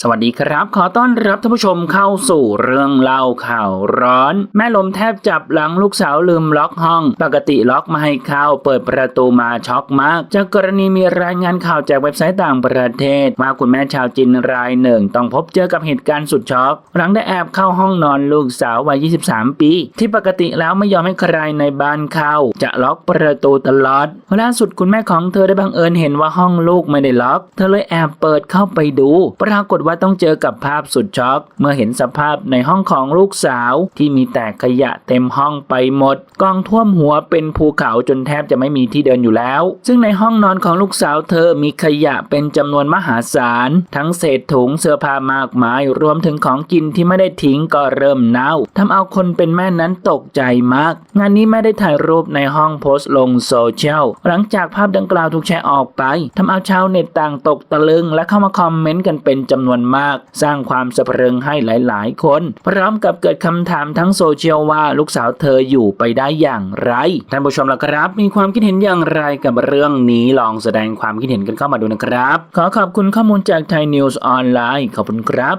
สวัสดีครับ ขอต้อนรับท่านผู้ชมเข้าสู่เรื่องเล่าข่าวร้อน แม่ลมแทบจับหลังลูกสาวลืมล็อกห้อง ปกติล็อกไม่ให้เข้า เปิดประตูมาช็อกมาก จากกรณีมีรายงานข่าวจากเว็บไซต์ต่างประเทศ ว่าคุณแม่ชาวจีนรายหนึ่ง ต้องพบเจอกับเหตุการณ์สุดช็อก หลังได้แอบเข้าห้องนอนลูกสาววัย 23 ปี ที่ปกติแล้วไม่ยอมให้ใครในบ้านเข้า จะล็อกประตูตลอดล่าสุดคุณแม่ของเธอได้บังเอิญเห็นว่าห้องลูกไม่ได้ล็อก เธอเลยแอบเปิดเข้าไปดู ปรากฏว่าต้องเจอกับภาพสุดช็อก เมื่อเห็นสภาพในห้องของลูกสาวที่มีแต่ขยะเต็มห้องไปหมด กองท่วมหัวเป็นภูเขาจนแทบจะไม่มีที่เดินอยู่แล้ว ซึ่งในห้องนอนของลูกสาวเธอมีขยะเป็นจำนวนมหาศาล ทั้งเศษถุงเสื้อผ้ามากมาย รวมถึงของกินที่ไม่ได้ทิ้งก็เริ่มเน่าทำเอาคนเป็นแม่นั้นตกใจมาก งานนี้แม่ได้ถ่ายรูปในห้องโพสต์ลงโซเชียลหลังจากภาพดังกล่าวถูกแชร์ออกไปทำเอาชาวเน็ตต่างตกตะลึง และเข้ามาคอมเมนต์กันเป็นจำนวนมาก สร้างความสะพรึงให้หลาย ๆ คน พร้อมกับเกิดคำถามทั้งโซเชียลว่าลูกสาวเธออยู่ไปได้อย่างไร ท่านผู้ชมล่ะครับ มีความคิดเห็นอย่างไรกับเรื่องนี้ลองแสดงความคิดเห็นกันเข้ามาดูนะครับ ขอขอบคุณข้อมูลจากไทยนิวส์ออนไลน์ขอบคุณครับ